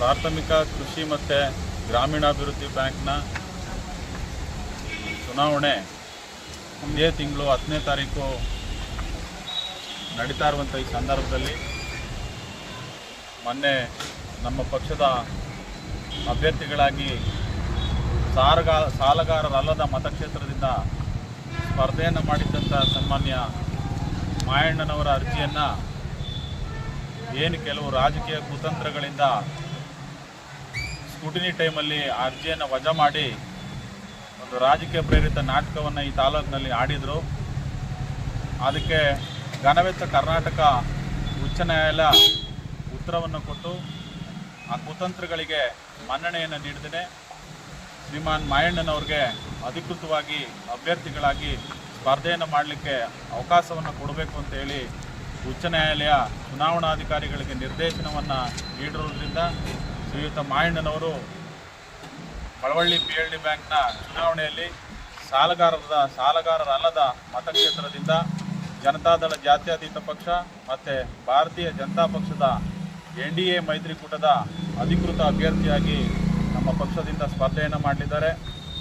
ಪ್ರಾಥಮಿಕ ಕೃಷಿ ಮತ್ತು ಗ್ರಾಮೀಣಾಭಿವೃದ್ಧಿ ಬ್ಯಾಂಕ್ನ ಚುನಾವಣೆ ಇದೇ ತಿಂಗಳು ಹತ್ತನೇ ತಾರೀಕು ನಡೀತಾ ಇರುವಂಥ ಈ ಸಂದರ್ಭದಲ್ಲಿ ಮೊನ್ನೆ ನಮ್ಮ ಪಕ್ಷದ ಅಭ್ಯರ್ಥಿಗಳಾಗಿ ಸಾರಗ ಸಾಲಗಾರರಲ್ಲದ ಮತಕ್ಷೇತ್ರದಿಂದ ಸ್ಪರ್ಧೆಯನ್ನು ಮಾಡಿದ್ದಂಥ ಸನ್ಮಾನ್ಯ ಮಾಯಣ್ಣನವರ ಅರ್ಜಿಯನ್ನು ಏನು ಕೆಲವು ರಾಜಕೀಯ ಕುತಂತ್ರಗಳಿಂದ ಸ್ಕೂಟಿನಿ ಟೈಮಲ್ಲಿ ಆ ಅರ್ಜಿಯನ್ನು ವಜಾ ಮಾಡಿ ಒಂದು ರಾಜಕೀಯ ಪ್ರೇರಿತ ನಾಟಕವನ್ನು ಈ ತಾಲೂಕಿನಲ್ಲಿ ಆಡಿದರು. ಅದಕ್ಕೆ ಘನವೆತ್ತ ಕರ್ನಾಟಕ ಉಚ್ಚ ನ್ಯಾಯಾಲಯ ಉತ್ತರವನ್ನು ಕೊಟ್ಟು ಆ ಕುತಂತ್ರಗಳಿಗೆ ಮನ್ನಣೆಯನ್ನು ನೀಡಿದ್ದೇನೆ. ಶ್ರೀಮಾನ್ ಮಾಯಣ್ಣನವ್ರಿಗೆ ಅಧಿಕೃತವಾಗಿ ಅಭ್ಯರ್ಥಿಗಳಾಗಿ ಸ್ಪರ್ಧೆಯನ್ನು ಮಾಡಲಿಕ್ಕೆ ಅವಕಾಶವನ್ನು ಕೊಡಬೇಕು ಅಂತ ಹೇಳಿ ಉಚ್ಚ ನ್ಯಾಯಾಲಯ ಚುನಾವಣಾಧಿಕಾರಿಗಳಿಗೆ ನಿರ್ದೇಶನವನ್ನು ನೀಡಿರೋದ್ರಿಂದ ಶ್ರೀಯುತ ಮಾಯಣ್ಣನವರು ಬಳವಳ್ಳಿ ಪಿ ಎಲ್ ಡಿ ಬ್ಯಾಂಕ್ನ ಚುನಾವಣೆಯಲ್ಲಿ ಸಾಲಗಾರರ ಸಾಲಗಾರರಲ್ಲದ ಮತಕ್ಷೇತ್ರದಿಂದ ಜನತಾದಳ ಜಾತ್ಯತೀತ ಪಕ್ಷ ಮತ್ತು ಭಾರತೀಯ ಜನತಾ ಪಕ್ಷದ ಎನ್ ಡಿ ಎ ಮೈತ್ರಿಕೂಟದ ಅಧಿಕೃತ ಅಭ್ಯರ್ಥಿಯಾಗಿ ನಮ್ಮ ಪಕ್ಷದಿಂದ ಸ್ಪರ್ಧೆಯನ್ನು ಮಾಡಲಿದ್ದಾರೆ.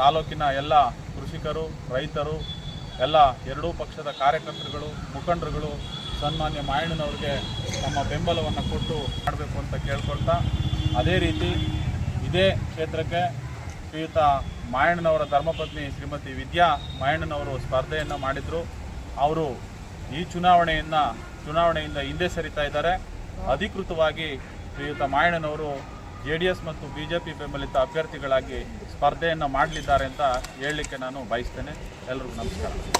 ತಾಲೂಕಿನ ಎಲ್ಲ ಕೃಷಿಕರು, ರೈತರು, ಎಲ್ಲ ಎರಡೂ ಪಕ್ಷದ ಕಾರ್ಯಕರ್ತರುಗಳು, ಮುಖಂಡರುಗಳು ಸನ್ಮಾನ್ಯ ಮಾಯಣ್ಣನವ್ರಿಗೆ ತಮ್ಮ ಬೆಂಬಲವನ್ನು ಕೊಟ್ಟು ಮಾಡಬೇಕು ಅಂತ ಕೇಳ್ಕೊಳ್ತಾ ಅದೇ ರೀತಿ ಇದೇ ಕ್ಷೇತ್ರಕ್ಕೆ ಶ್ರೀಯುತ ಮಾಯಣ್ಣನವರ ಧರ್ಮಪತ್ನಿ ಶ್ರೀಮತಿ ವಿದ್ಯಾ ಮಾಯಣ್ಣನವರು ಸ್ಪರ್ಧೆಯನ್ನು ಮಾಡಿದರು. ಅವರು ಈ ಚುನಾವಣೆಯನ್ನು, ಚುನಾವಣೆಯಿಂದ ಹಿಂದೆ ಸರಿತಾ ಇದ್ದಾರೆ. ಅಧಿಕೃತವಾಗಿ ಶ್ರೀಯುತ ಮಾಯಣ್ಣನವರು ಜೆ ಡಿ ಎಸ್ ಮತ್ತು ಬಿ ಜೆ ಪಿ ಬೆಂಬಲಿತ ಅಭ್ಯರ್ಥಿಗಳಾಗಿ ಸ್ಪರ್ಧೆಯನ್ನು ಮಾಡಲಿದ್ದಾರೆ ಅಂತ ಹೇಳಲಿಕ್ಕೆ ನಾನು ಬಯಸ್ತೇನೆ. ಎಲ್ಲರಿಗೂ ನಮಸ್ಕಾರ.